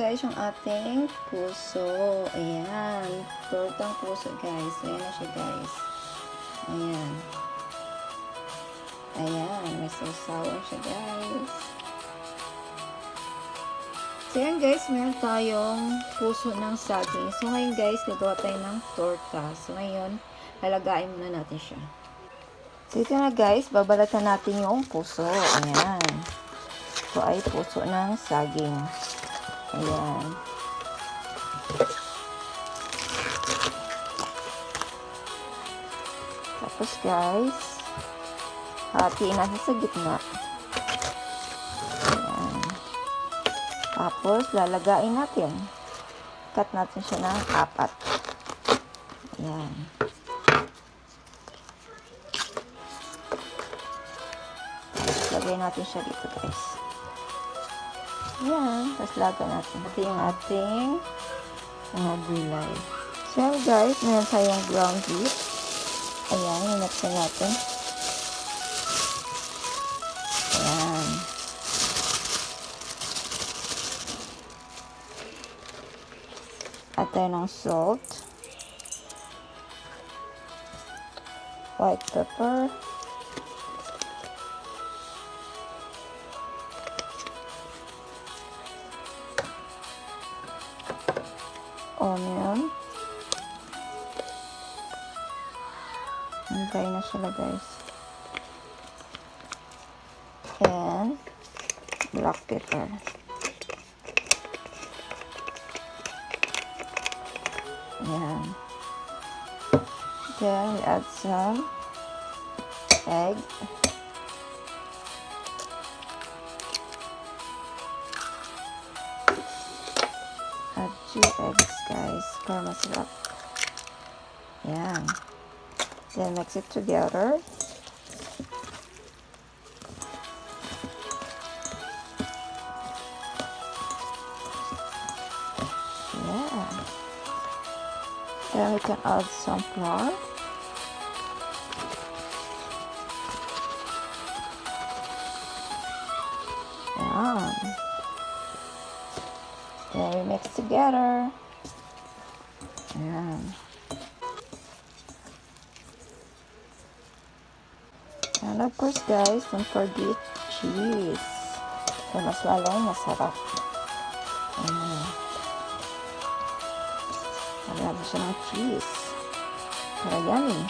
Guys, yung ating puso. Ayan. Tortang puso, guys. Ayan na siya, guys. Ayan. Ayan. May sausawan siya, guys. So, yan, guys. Meron tayong puso ng saging. So, ngayon, guys, gagawa tayo ng torta. So, ngayon, halagain muna natin siya. So, ito na, guys. Babalatan natin yung puso. Ayan. Ito ay puso ng saging. Ayan. Tapos guys, hatiin natin sa gitna. Ayan. Tapos, lalagain natin. Cut natin siya ng apat. Ayan. Lagay natin siya dito guys. Ayan. Tapos, lagay natin. Ito yung ating mga gulay. So, guys, meron tayong ground beef. Ayan, minaksan natin. Ayan. At tayo ng salt. White pepper. Onion. Hintay na sila guys. And black pepper. Ayan. Then we add some egg. Two eggs guys para masarap. Ayan. Then mix it together. Yeah. Then we can add some flour. Together. Yeah. And of course guys, don't forget cheese. So, mas lalong masarap. Ayan. Lagyan siya ng cheese. Para yummy.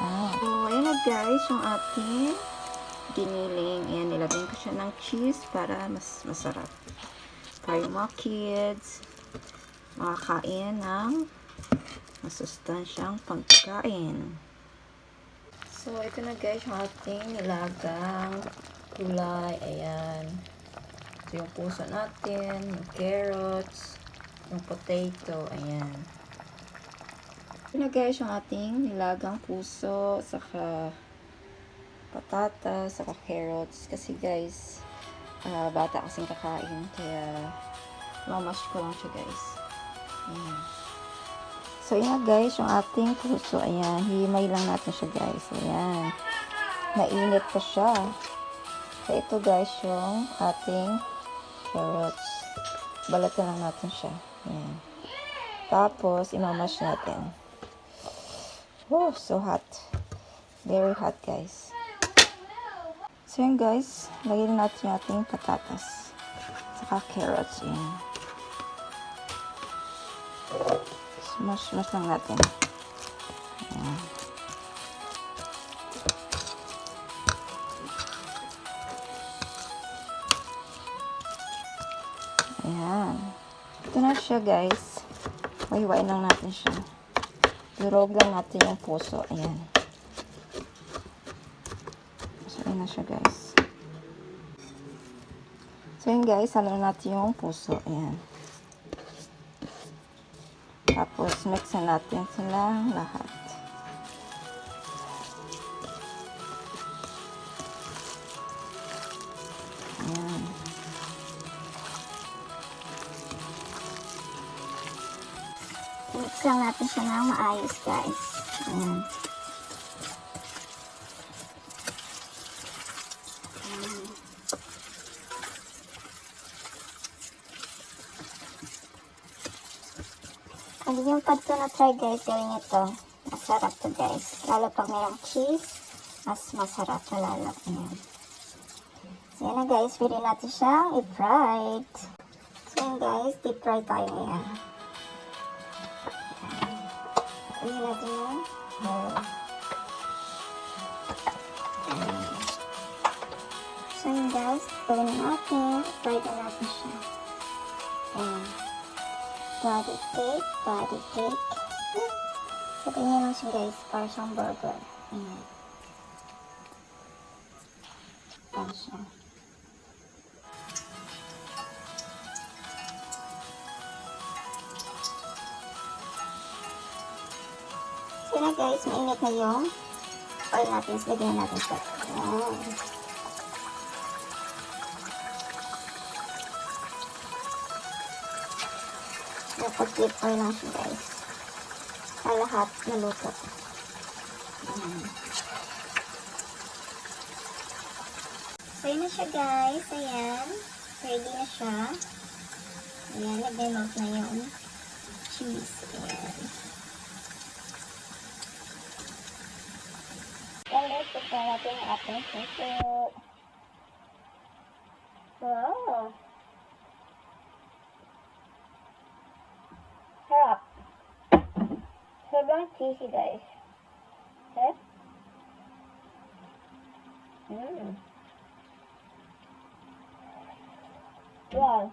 Ah. So, ayan na guys, yung ating giniling. Ayan, nilagyan ko siya ng cheese para mas masarap. Para yung mga kids, makakain ng masustansyang pagkain. So, ito na guys, yung ating nilagang kulay. Ayan. Ito yung puso natin, yung carrots, yung potato. Ayan. Ito na guys, yung ating nilagang puso, saka patatas, saka carrots. Kasi guys, ah, bata kasing kakain. Kaya, mamash ko lang siya guys. Ayan. So, yan guys, yung ating puso. Ayan, himay lang natin siya guys. Ayan. Mainit pa siya. So, ito guys, yung ating carrots. Balatan lang natin siya. Ayan. Tapos, imamash natin. Oh, so hot. Very hot guys. So, yan guys. Lagyan natin yung ating patatas. Saka carrots. Ayan. Smash-smash lang natin. Ayan. Ayan. Ito na siya guys. Wahiwain lang natin siya. Durog lang natin yung puso. Ayan. Ayan na siya guys. So, yun guys. Halo natin yung puso. Ayan. Tapos, mix na natin silang lahat. Ayan. Mix lang natin siya ng maayos, guys. Ayan. Kung hindi nyo pa ito na-try guys, gawin nyo to. Masarap to guys. Lalo pag mayroong cheese, mas masarap na lalo. Ayan. So yan na guys, pwede natin siyang i-fried. So yan guys, deep fry tayo ngayon. Pwede natin yung. Ayan. So yun guys, na natin. Fry na natin siya. Body cake, body cake. So ganyan lang siya guys, para siyang burger. Ayan. Ayan siya. So na guys, mainit na yung oil natin. So lagyan natin siya. Ayan. Napag-flip oil lang siya guys. Sa lahat naluto. Ayan. So na siya guys. Ayan. Ready na siya. Ayan, nag-melt na yung cheese. Ayan. Ayan guys, natin yung ating suso. Wow! see you guys. Hmm. Wow.